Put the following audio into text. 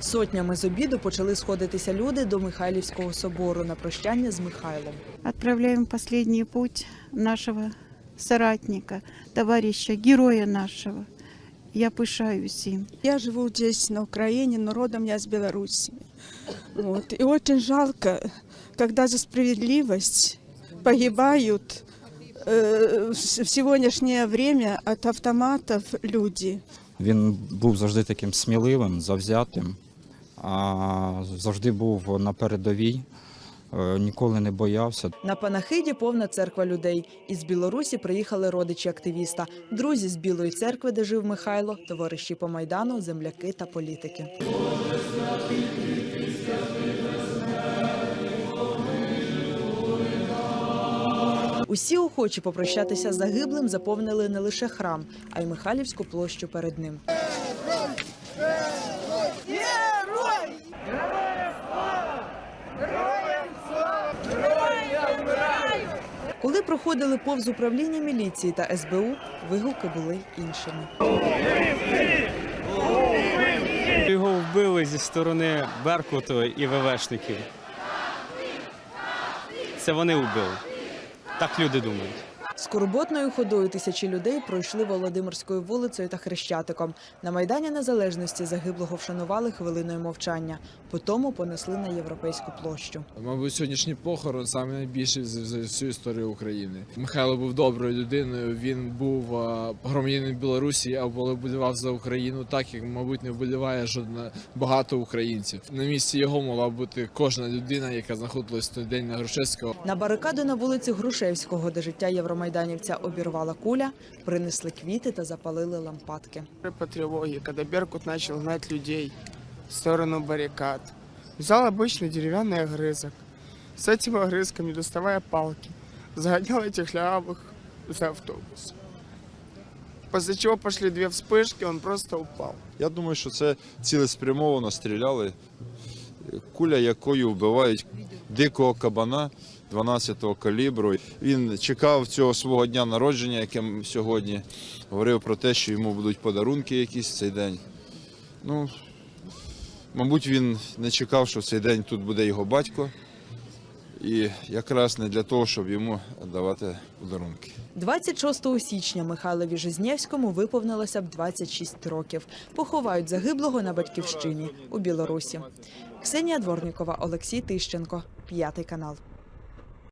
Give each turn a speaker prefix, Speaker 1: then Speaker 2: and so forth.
Speaker 1: Сотнями з обіду почали сходитися люди до Михайлівського собору на прощання з Михайлом.
Speaker 2: Отправляем в последний путь нашего соратника, товарища, героя нашего. Я пишаюсь им.
Speaker 3: Я живу здесь, на Украине, но родом я с Беларуси. Вот. И очень жалко, когда за справедливость погибают э, в с- в сегодняшнее время от автоматов люди.
Speaker 4: Він був завжди таким сміливим, завзятим, а завжди був на передовій, е, ніколи не боявся.
Speaker 1: На панахиді повна церква людей. Із Білорусі приїхали родичі активіста, друзі з Білої церкви, де жив Михайло, товариші по майдану, земляки та політики. Усі охочі попрощатися загиблим заповнили не лише храм, а й Михайлівську площу перед ним. Коли проходили повз управління міліції та СБУ, вигуки були іншими.
Speaker 5: Його вбили зі сторони Беркуту і ВВшників. Це вони вбили. Так люди думають.
Speaker 1: Скорботною ходою тисячі людей пройшли Володимирською вулицею та Хрещатиком. На Майдані Незалежності загиблого вшанували хвилиною мовчання. Потому понесли на європейську площу.
Speaker 6: Мабуть, сьогоднішній похорон найбільший за, всю історію України. Михайло був доброю людиною. Він був а, громадянином Білорусі, а вболівав за Україну, так як, мабуть, не вболіває жодна багато українців. На місці його могла бути кожна людина, яка знаходилась в той день на Грушевського.
Speaker 1: На барикаду на вулиці Грушевського, де життя євромайданівця обірвала куля, принесли квіти та запалили лампадки.
Speaker 7: по тревоге, когда Беркут начал гнать людей в сторону баррикад. Взял обычный деревянный огрызок. С этим огрызком, не доставая палки, загонял этих лявых за автобус. После чего пошли две вспышки, он просто упал.
Speaker 8: Я думаю, що це цілеспрямовано стріляли, куля якою вбивають дикого кабана 12-го калібру. Він чекав цього свого дня народження, яким сьогодні говорив про те, що йому будуть подарунки якісь цей день. Ну, мабуть, він не чекав, що в цей день тут буде його батько. І якраз не для того, щоб йому давати подарунки.
Speaker 1: 26 січня Михайлові Жизнєвському виповнилося б 26 років. Поховають загиблого на батьківщині у Білорусі. Ксенія Дворнікова, Олексій Тищенко, п'ятий канал.